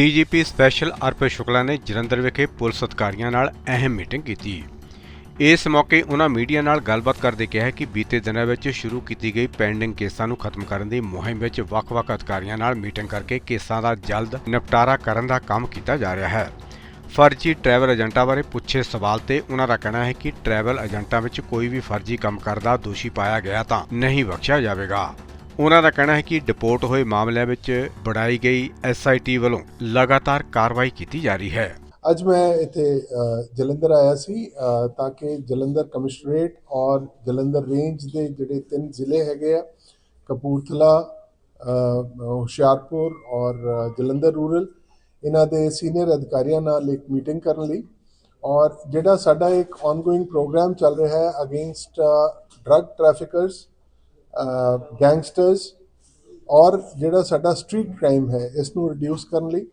DGP special ਅਰਪ Shukla ਨੇ ਜਲੰਧਰ ਵਿਖੇ police ਅਧਿਕਾਰੀਆਂ ਨਾਲ ਅਹਿਮ ਮੀਟਿੰਗ ਕੀਤੀ। ਇਸ ਮੌਕੇ ਉਹਨਾਂ ਮੀਡੀਆ ਨਾਲ ਗੱਲਬਾਤ ਕਰਦੇ ਕਿਹਾ ਕਿ ਬੀਤੇ ਦਿਨਾਂ ਵਿੱਚ ਸ਼ੁਰੂ ਕੀਤੀ ਗਈ ਪੈਂਡਿੰਗ ਕੇਸਾਂ ਨੂੰ ਖਤਮ ਕਰਨ ਦੀ ਮੁਹਿੰਮ ਵਿੱਚ ਵੱਖ-ਵੱਖ ਅਧਿਕਾਰੀਆਂ ਨਾਲ ਮੀਟਿੰਗ ਕਰਕੇ ਕੇਸਾਂ ਦਾ ਜਲਦ ਨਿਪਟਾਰਾ ਕਰਨ ਦਾ ਕੰਮ ਕੀਤਾ ਜਾ ਰਿਹਾ ਹੈ। ਫਰਜ਼ੀ ਟਰੈਵਲ ਏਜੰਟਾਂ ਬਾਰੇ ਪੁੱਛੇ ਸਵਾਲ ਤੇ ਉਹਨਾਂ ਦਾ ਕਹਿਣਾ ਹੈ ਕਿ ਟਰੈਵਲ ਏਜੰਟਾਂ ਵਿੱਚ ਕੋਈ ਵੀ ਫਰਜ਼ੀ ਕੰਮ ਕਰਦਾ ਦੋਸ਼ੀ ਪਾਇਆ ਗਿਆ ਤਾਂ ਨਹੀਂ ਬਖਸ਼ਿਆ ਜਾਵੇਗਾ। ਉਹਨਾਂ ਦਾ ਕਹਿਣਾ ਹੈ ਕਿ ਡਿਪੋਰਟ ਹੋਏ ਮਾਮਲਿਆਂ ਵਿੱਚ ਬਣਾਈ ਗਈ ਐਸਆਈਟੀ ਵੱਲੋਂ ਲਗਾਤਾਰ ਕਾਰਵਾਈ ਕੀਤੀ ਜਾ ਰਹੀ ਹੈ। ਅੱਜ ਮੈਂ ਇੱਥੇ ਜਲੰਧਰ ਆਇਆ ਸੀ ਤਾਂ ਕਿ ਜਲੰਧਰ ਕਮਿਸ਼ਨਰੇਟ ਔਰ ਜਲੰਧਰ ਰੇਂਜ ਦੇ ਜਿਹੜੇ ਤਿੰਨ ਜ਼ਿਲ੍ਹੇ ਹੈਗੇ ਆ, ਕਪੂਰਥਲਾ ਹੁਸ਼ਿਆਰਪੁਰ ਔਰ ਜਲੰਧਰ ਰੂਰਲ, ਇਹਨਾਂ ਦੇ ਸੀਨੀਅਰ ਅਧਿਕਾਰੀਆਂ ਨਾਲ ਇੱਕ ਮੀਟਿੰਗ ਕਰਨ ਲਈ। ਔਰ ਜਿਹੜਾ ਸਾਡਾ ਇੱਕ ਆਨਗੋਇੰਗ ਪ੍ਰੋਗਰਾਮ ਚੱਲ ਰਿਹਾ ਹੈ ਅਗੇਂਸਟ ਡਰੱਗ ਟ੍ਰੈਫਿਕਰਸ ਗੈਂਗਸਟਰਸ ਔਰ ਜਿਹੜਾ ਸਾਡਾ ਸਟਰੀਟ ਕ੍ਰਾਈਮ ਹੈ ਇਸ ਨੂੰ ਰਿਡਿਊਸ ਕਰਨ ਲਈ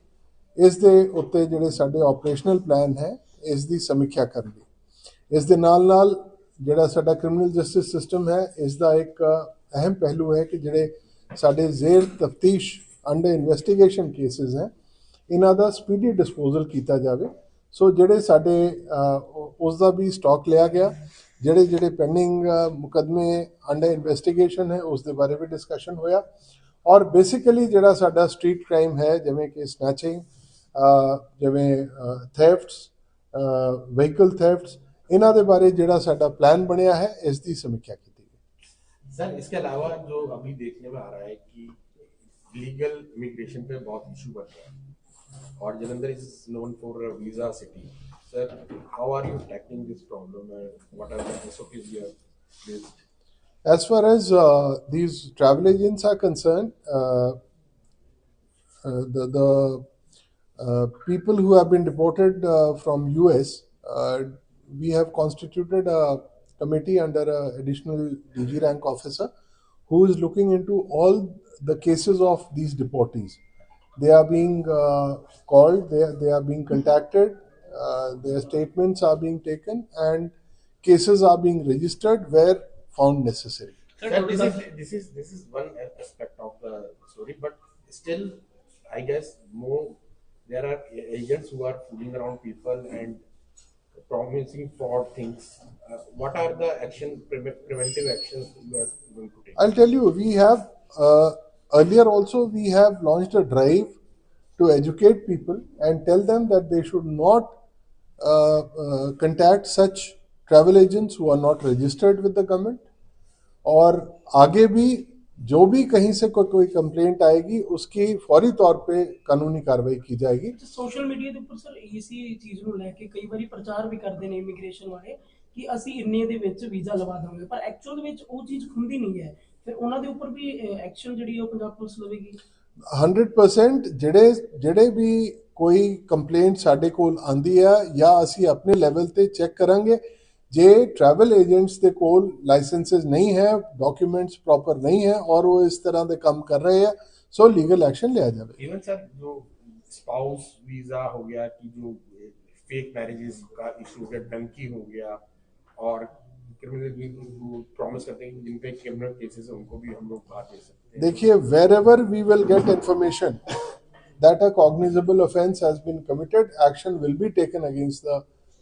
ਇਸ ਦੇ ਉੱਤੇ ਜਿਹੜੇ ਸਾਡੇ ਆਪਰੇਸ਼ਨਲ ਪਲਾਨ ਹੈ ਇਸ ਦੀ ਸਮੀਖਿਆ ਕਰਨ ਲਈ। ਇਸ ਦੇ ਨਾਲ ਨਾਲ ਜਿਹੜਾ ਸਾਡਾ ਕ੍ਰਿਮੀਨਲ ਜਸਟਿਸ ਸਿਸਟਮ ਹੈ ਇਸ ਦਾ ਇੱਕ ਅਹਿਮ ਪਹਿਲੂ ਹੈ ਕਿ ਜਿਹੜੇ ਸਾਡੇ ਜ਼ੇਰ ਤਫਤੀਸ਼ ਅੰਡਰ ਇਨਵੈਸਟੀਗੇਸ਼ਨ ਕੇਸਿਸ ਹੈ ਇਹਨਾਂ ਦਾ ਸਪੀਡੀ ਡਿਸਪੋਜ਼ਲ ਕੀਤਾ ਜਾਵੇ। ਸੋ ਜਿਹੜੇ ਸਾਡੇ ਅ, ਉਸ ਦਾ ਵੀ ਸਟਾਕ ਲਿਆ ਗਿਆ ਜਿਹੜੇ ਜਿਹੜੇ ਪੈਂਡਿੰਗ ਮੁਕਦਮੇ ਅੰਡਰ ਇਨਵੈਸਟੀਗੇਸ਼ਨ ਹੈ ਉਸ ਦੇ ਬਾਰੇ ਵੀ ਡਿਸਕਸ਼ਨ ਹੋਇਆ ਔਰ ਬੇਸਿਕਲੀ ਜਿਹੜਾ ਸਾਡਾ ਸਟਰੀਟ ਕ੍ਰਾਈਮ ਹੈ ਜਿਵੇਂ ਕਿ ਸਨੈਚਿੰਗ ਜਿਵੇਂ ਥੈਫਟਸ ਵਹੀਕਲ ਥੈਫਟਸ ਇਹਨਾਂ ਦੇ ਬਾਰੇ ਜਿਹੜਾ ਸਾਡਾ ਪਲਾਨ ਬਣਿਆ ਹੈ ਇਸ ਦੀ ਸਮੀਖਿਆ ਕੀਤੀ ਗਈ सर इसके अलावा जो अभी देखने में आ रहा है कि लीगल इमिग्रेशन पे बहुत इशू बन रहा है और Jalandhar is known for visa city sir, how are you tackling this problem and what are the SOPs you have placed? As far as uh, these travel agents are concerned, uh, uh, the, the uh, people who have been deported uh, from US, uh, we have constituted a committee under an additional DG rank officer who is looking into all the cases of these deportees. They are being called, they, they are being contacted, uh, their statements are being taken, and cases are being registered where found necessary. Sir, this is this is this is one aspect of the story, but still, I guess more there are agents who are fooling around people and promising fraud things. Uh, what are the action pre- preventive actions you are going to take? I'll tell you, we have uh, earlier also we have launched a drive to educate people and tell them that they should not uh, uh, contact such travel agents who are not registered with the government और आगे भी जो भी कहीं से कोई कोई complaint आएगी उसकी फौरी तौर पे कानूनी कार्रवाई की जाएगी ਸੋਸ਼ਲ ਮੀਡੀਆ ਦੇ ਉੱਪਰ ਸਰ ਇਸੀ ਚੀਜ਼ ਨੂੰ ਲੈ ਕੇ ਕਈ ਵਾਰੀ ਪ੍ਰਚਾਰ ਵੀ ਕਰਦੇ ਨੇ ਇਮੀਗ੍ਰੇਸ਼ਨ ਵਾਲੇ ਕਿ ਅਸੀਂ ਇੰਨੇ ਦੇ ਵਿੱਚ ਵੀਜ਼ਾ ਲਵਾ ਦਾਂਗੇ ਪਰ ਐਕਚੁਅਲ ਦੇ ਵਿੱਚ ਉਹ ਚੀਜ਼ ਹੁੰਦੀ ਨਹੀਂ ਹੈ ਫਿਰ ਉਹਨਾਂ ਦੇ ਉੱਪਰ ਵੀ ਐਕਸ਼ਨ ਜਿਹੜੀ ਉਹ ਪੰਜਾਬ ਪੁਲਿਸ ਲਵੇਗੀ 100% ਜਿਹੜੇ ਜਿਹੜੇ ਵੀ ਕੋਈ ਕੰਪਲੇਂਟ ਸਾਡੇ ਕੋਲ ਆਂਦੀ ਆ ਜਾਂ ਅਸੀਂ ਆਪਣੇ ਲੈਵਲ ਤੇ ਚੈੱਕ ਕਰਾਂਗੇ ਜੇ ਟਰੈਵਲ ਏਜੰਟਸ ਦੇ ਕੋਲ ਲਾਇਸੈਂਸਸ ਨਹੀਂ ਹੈ ਡਾਕੂਮੈਂਟਸ ਪ੍ਰੋਪਰ ਨਹੀਂ ਹੈ ਔਰ ਉਹ ਇਸ ਤਰ੍ਹਾਂ ਦੇ ਕੰਮ ਕਰ ਰਹੇ ਆ ਸੋ ਲੀਗਲ ਐਕਸ਼ਨ ਲਿਆ ਜਾਵੇ इवन सर जो स्पाउस वीजा हो गया कि जो फेक मैरिजेस का इशू हो गया डंकी हो गया और क्रिमिनल प्रॉमिस करते हैं कि जिन पे क्रिमिनल केसेस है उनको भी हम लोग बाहर दे सकते हैं देखिए wherever we will get information that a cognizable offense has been committed action will be taken against the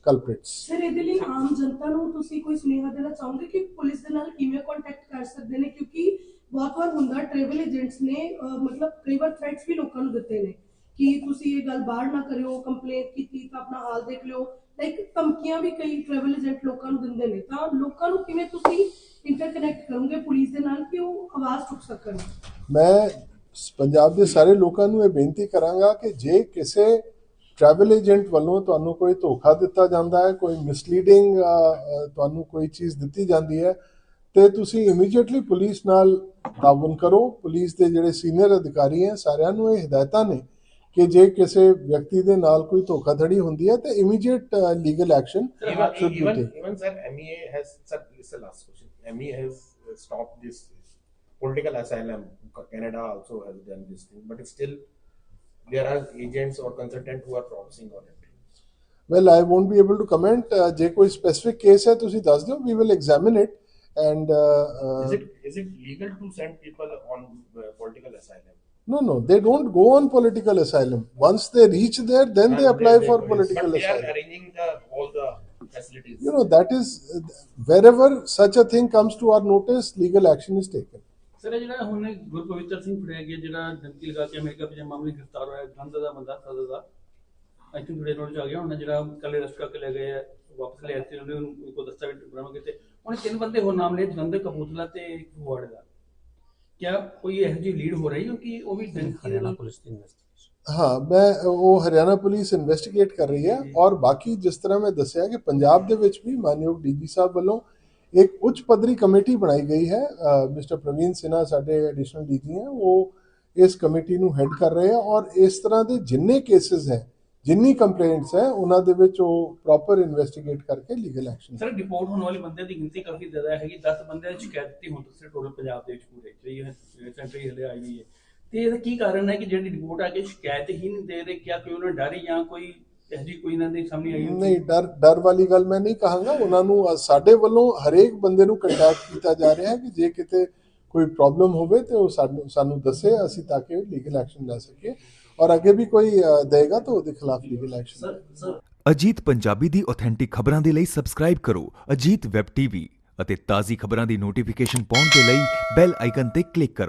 culprits. Sir ਇਹਦੇ ਲਈ ਆਮ ਜਨਤਾ ਨੂੰ ਤੁਸੀਂ ਕੋਈ ਸੁਨੇਹਾ ਦੇਣਾ ਚਾਹੋਗੇ ਕਿ ਪੁਲਿਸ ਦੇ ਨਾਲ ਕਿਵੇਂ ਕੰਟੈਕਟ ਕਰ ਸਕਦੇ ਨੇ? ਕਿਉਂਕਿ ਬਹੁਤ ਵਾਰ ਹੁੰਦਾ ਟਰੈਵਲ ਏਜੰਟਸ ਨੇ ਅਹ, ਮਤਲਬ ਕਈ ਵਾਰ ਥ੍ਰੈਟਸ ਵੀ ਲੋਕਾਂ ਨੂੰ ਦਿੱਤੇ ਨੇ ਕਿ ਤੁਸੀਂ ਇਹ ਗੱਲ ਬਾਹਰ ਨਾ ਕਰਿਓ ਕੰਪਲੇਂਟ ਕੀਤੀ ਤਾਂ ਆਪਣਾ ਹਾਲ ਦੇਖ ਲਿਓ। ਲਾਈਕ ਧਮਕੀਆਂ ਵੀ ਕਈ ਟਰੈਵਲ ਏਜੰਟ ਲੋਕਾਂ ਨੂੰ ਦਿੰਦੇ ਨੇ। ਤਾਂ ਲੋਕਾਂ ਨੂੰ ਕਿਵੇਂ ਤੁਸੀਂ ਇੰਟਰਕਨੈਕਟ ਕਰੋਗੇ ਪੁਲਿਸ ਦੇ ਨਾਲ ਕਿ ਉਹ ਆਵਾਜ਼ ਚੁੱਕ ਸਕਣ? ਮੈਂ ਪੰਜਾਬ ਦੇ ਸਾਰੇ ਲੋਕਾਂ ਨੂੰ ਇਹ ਬੇਨਤੀ ਕਰਾਂਗਾ ਕਿ ਜੇ ਕਿਸੇ ਟਰੈਵਲ ਏਜੰਟ ਵੱਲੋਂ ਤੁਹਾਨੂੰ ਕੋਈ ਧੋਖਾ ਦਿੱਤਾ ਜਾਂਦਾ ਹੈ ਕੋਈ ਮਿਸਲੀਡਿੰਗ ਤੁਹਾਨੂੰ ਕੋਈ ਚੀਜ਼ ਦਿੱਤੀ ਜਾਂਦੀ ਹੈ ਤੇ ਤੁਸੀਂ ਇਮੀਡੀਏਟਲੀ ਪੁਲਿਸ ਨਾਲ ਤਾਵਨ ਕਰੋ ਪੁਲਿਸ ਦੇ ਜਿਹੜੇ ਸੀਨੀਅਰ ਅਧਿਕਾਰੀ ਹੈ ਸਾਰਿਆਂ ਨੂੰ ਇਹ ਹਦਾਇਤਾਂ ਨੇ ਕਿ ਜੇ ਕਿਸੇ ਵਿਅਕਤੀ ਦੇ ਨਾਲ ਕੋਈ ਧੋਖਾਧੜੀ ਹੁੰਦੀ ਹੈ ਤਾਂ immediate legal action be even, taken. even sir MEA has sir this is the last question political asylum Canada also has done this thing but still there are agents or consultants who are promising on it well I won't be able to comment ਜੇ ਕੋਈ specific case ਹੈ ਤੁਸੀਂ ਦੱਸ ਦਿਓ we will examine it and is it is it legal to send people on uh, political asylum No, no, they don't go on political asylum. Once they reach there, then they apply for political But they are asylum. arranging the, all the facilities. You know, that is wherever such a thing comes to our notice, legal action is taken. Sir ਇਹ ਜਿਹੜਾ ਹੁਣ ਗੁਰਪਵਿੱਤਰ ਸਿੰਘ ਫੜਿਆ ਗਿਆ ਜਿਹੜਾ ਧਮਕੀ ਲਗਾ ਕੇ America ਵਿੱਚ ਮਾਮਲੇ ਗ੍ਰਿਫਤਾਰ ਹੋਇਆ ਗੰਦ ਦਾ ਬੰਦਾ ਸਜ਼ਾ ਦਾ ਆਈ ਥਿੰਕ ਨੋਟ ਚ ਆ ਗਿਆ ਹੁਣ ਜਿਹੜਾ ਕੱਲੇ ਰਸਟ ਕਰਕੇ ਲੈ ਗਏ ਆ ਵਾਪਸ ਲੈ ਆਏ ਉਹਨੇ ਉਹਨੂੰ ਕੋਈ ਦਸਤਾਵੇਜ਼ ਬਰਾਮਦ ਕੀਤੇ। ਉਹਨੇ ਤਿੰਨ ਬੰਦੇ ਹੋਰ ਨਾਮ ਲਏ ਜਲੰਧਰ ਕਪੂਰਥਲਾ ਤੇ ਫਗਵਾੜੇ ਦਾ। ਕਿਆ ਕੋਈ ਇਹੋ ਜਿਹੀ ਲੀਡ ਹੋ ਰਹੀ ਹੈ ਕਿ ਉਹ ਵੀ ਧਮਕੀ ਦੇ ਨਾਲ ਹਾਂ ਮੈਂ ਉਹ ਹਰਿਆਣਾ ਪੁਲਿਸ ਇਨਵੈਸਟੀਗੇਟ ਕਰ ਰਹੀ ਹੈ ਔਰ ਬਾਕੀ ਜਿਸ ਤਰ੍ਹਾਂ ਮੈਂ ਦੱਸਿਆ ਕਿ ਪੰਜਾਬ ਦੇ ਵਿੱਚ ਵੀ ਮਾਨਯੋਗ ਡੀਜੀ ਸਾਹਿਬ ਵੱਲੋਂ ਇੱਕ ਉੱਚ ਪੱਧਰੀ ਕਮੇਟੀ ਬਣਾਈ ਗਈ ਹੈ। ਮਿਸਟਰ ਪ੍ਰਵੀਨ ਸਿਨਹਾ ਸਾਡੇ ਐਡੀਸ਼ਨਲ ਡੀਜੀ ਹੈ। ਉਹ ਇਸ ਕਮੇਟੀ ਨੂੰ ਹੈਡ ਕਰ ਰਹੇ ਆ ਔਰ ਇਸ ਤਰ੍ਹਾਂ ਦੇ ਜਿੰਨੇ ਕੇसेस ਹੈ, ਜਿੰਨੀ ਕੰਪਲੇਂਟਸ ਹੈ, ਉਹਨਾਂ ਦੇ ਵਿੱਚ ਉਹ ਪ੍ਰੋਪਰ ਇਨਵੈਸਟੀਗੇਟ ਕਰਕੇ ਲੀਗਲ ਐਕਸ਼ਨ ਸਰ ਡਿਪੋਰਟ ਹੋਣ ਵਾਲੇ ਬੰਦੇ ਦੀ ਗਿਣਤੀ ਕਾਫੀ ਜ਼ਿਆਦਾ ਹੈਗੀ 10 ਬੰਦੇ ਦੀ ਸ਼ਿਕਾਇਤ ਦਿੱਤੀ ਹੁਣ ਤੱਕ ਟੋਟਲ ਪੰਜਾਬ ਦੇ ਵਿੱਚ ਪੂਰੇ, ਜਿਹੜੀ ਸੈਂਟਰੀ ਹਲੇ ਆਈ ਹੋਈ ਹੈ। ਤੇ ਇਹਦਾ ਕੀ ਕਾਰਨ ਹੈ ਕਿ ਜਿਹੜੀ ਰਿਪੋਰਟ ਆ ਕੇ ਸ਼ਿਕਾਇਤ ਹੀ ਨਹੀਂ ਦੇ ਰਹੇ? ਕਿਆ ਕੋਈ ਉਹਨਾਂ ਨੂੰ ਡਰ ਜਾਂ ਕੋਈ ਇਹੋ ਜਿਹੀ ਕੋਈ ਇਹਨਾਂ ਦੇ ਸਾਹਮਣੇ ਆਈ? ਨਹੀਂ ਡਰ ਡਰ ਵਾਲੀ ਗੱਲ ਮੈਂ ਨਹੀਂ ਕਹਾਂਗਾ। ਉਹਨਾਂ ਨੂੰ ਸਾਡੇ ਵੱਲੋਂ ਹਰੇਕ ਬੰਦੇ ਨੂੰ ਕੰਟੈਕਟ ਕੀਤਾ ਜਾ ਰਿਹਾ ਹੈ ਕਿ ਜੇ ਕਿਤੇ ਕੋਈ ਪ੍ਰੋਬਲਮ ਹੋਵੇ ਤੇ ਉਹ ਸਾਨੂੰ ਸਾਨੂੰ ਦੱਸੇ ਅਸੀਂ ਤਾਂ ਕਿ ਲੀਗਲ ਐਕਸ਼ਨ ਲੈ ਸਕੀਏ। ਔਰ ਅੱਗੇ ਵੀ ਕੋਈ ਦੇਗਾ ਤਾਂ ਉਹਦੇ ਖਿਲਾਫ ਲੀਗਲ ਐਕਸ਼ਨ ਅਜੀਤ ਪੰਜਾਬੀ ਦੀ ਆਥੈਂਟਿਕ ਖਬਰਾਂ ਦੇ ਲਈ ਸਬਸਕ੍ਰਾਈਬ ਕਰੋ ਅਜੀਤ ਵੈਬ ਟੀਵੀ ਅਤੇ ਤਾਜ਼ੀ ਖਬਰਾਂ ਦੀ ਨੋਟੀਫਿਕੇਸ਼ਨ ਪਾਉਣ ਦੇ ਲਈ ਬੈਲ ਆਈਕਨ ਤੇ ਕਲਿੱਕ ਕਰੋ।